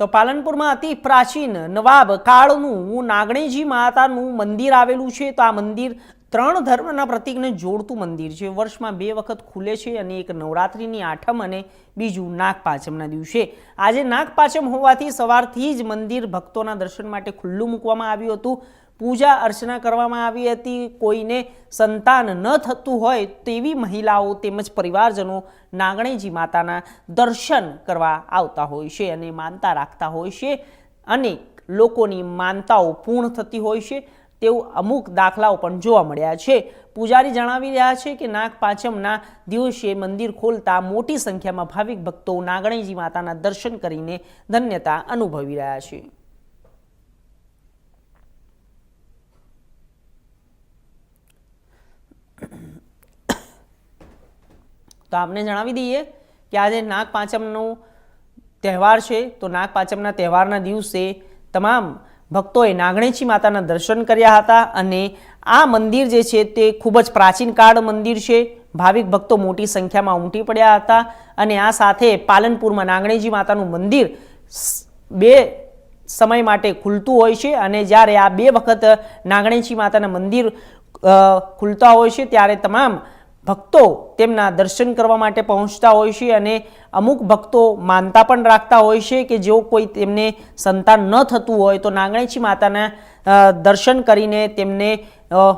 તો પાલનપુરમાં અતિ પ્રાચીન નવાબ કાળનું નાગણેજી માતાનું મંદિર આવેલું છે. તો આ મંદિર ત્રણ ધર્મના પ્રતિકને જોડતું મંદિર છે. વર્ષમાં બે વખત ખુલે છે અને એક નવરાત્રિની આઠમ અને બીજું નાગપાંચમના દિવસે. આજે નાગપાંચમ હોવાથી સવારથી જ મંદિર ભક્તોના દર્શન માટે ખુલ્લું મૂકવામાં આવ્યું હતું. પૂજા અર્ચના કરવામાં આવી હતી. કોઈને સંતાન ન થતું હોય તેવી મહિલાઓ તેમજ પરિવારજનો નાગણેજી માતાના દર્શન કરવા આવતા હોય છે અને માનતા રાખતા હોય છે. અને લોકોની માનતાઓ પૂર્ણ થતી હોય છે. તેવું અમુક દાખલાઓ પણ જોવા મળ્યા છે. પૂજારી જણાવી રહ્યા છે કે નાગ પાંચમના દિવસે મંદિર ખોલતા મોટી સંખ્યામાં ભાવિક ભક્તો નાગણેજી માતાના દર્શન કરીને ધન્યતા અનુભવી રહ્યા છે. તો આપને જણાવી દઈએ કે આજે નાગ પાંચમનો તહેવાર છે. તો નાગ પાંચમના તહેવારના દિવસે તમામ ભક્તોએ નાગણેશી માતાના દર્શન કર્યા હતા અને આ મંદિર જે છે તે ખૂબ જ પ્રાચીન કાળ મંદિર છે. ભાવિક ભક્તો મોટી સંખ્યામાં ઉમટી પડ્યા હતા અને આ સાથે પાલનપુરમાં નાગણેજી માતાનું મંદિર બે સમય માટે ખુલતું હોય છે અને જ્યારે આ બે વખત નાગણેજી માતાના મંદિર ખુલતા હોય છે, ત્યારે તમામ ભક્તો તેમના દર્શન કરવા માટે પહોંચતા હોય છે અને અમુક ભક્તો માનતા પણ રાખતા હોય છે કે જો કોઈ તેમને સંતાન ન થતું હોય તો નાગણેચી માતાના દર્શન કરીને તેમને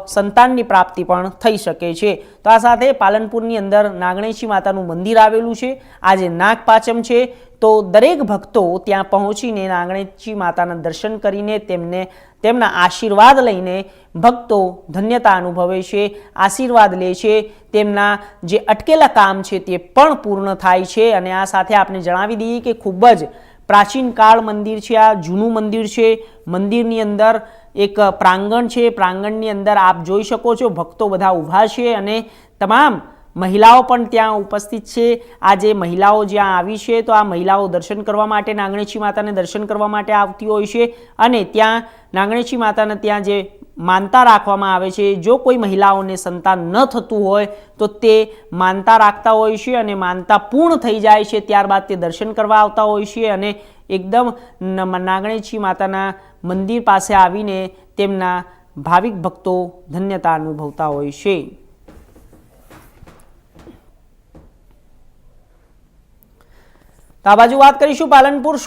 સંતાનની પ્રાપ્તિ પણ થઈ શકે છે. તો આ સાથે પાલનપુરની અંદર નાગણેશી માતાનું મંદિર આવેલું છે. આજે નાગપાચમ છે. તો દરેક ભક્તો ત્યાં પહોંચીને નાગણેશી માતાના દર્શન કરીને તેમને, તેમના આશીર્વાદ લઈને ભક્તો ધન્યતા અનુભવે છે, આશીર્વાદ લે છે. તેમના જે અટકેલા કામ છે તે પણ પૂર્ણ થાય છે. અને આ સાથે આપણે જણાવી દઈએ કે ખૂબ જ પ્રાચીન કાળ મંદિર છે, આ જૂનું મંદિર છે. મંદિરની અંદર એક પ્રાંગણ છે. પ્રાંગણની અંદર આપ જોઈ શકો છો, ભક્તો બધા ઊભા છે અને તમામ મહિલાઓ પણ ત્યાં ઉપસ્થિત છે. આ જે મહિલાઓ જ્યાં આવી છે, તો આ મહિલાઓ દર્શન કરવા માટે નાગણેશી માતાને દર્શન કરવા માટે આવતી હોય છે અને ત્યાં નાગણેશી માતાને ત્યાં જે માનતા રાખવામાં આવે છે. જો કોઈ મહિલાઓને સંતાન ન થતું હોય, તો તે માનતા રાખતા હોય છે અને માનતા પૂર્ણ થઈ જાય છે. ત્યારબાદ તે દર્શન કરવા આવતા હોય છે અને એકદમ નાગણેજી માતાના મંદિર પાસે આવીને તેમના ભાવિક ભક્તો ધન્યતા અનુભવતા હોય છે. તો આ બાજુ વાત કરીશું પાલનપુર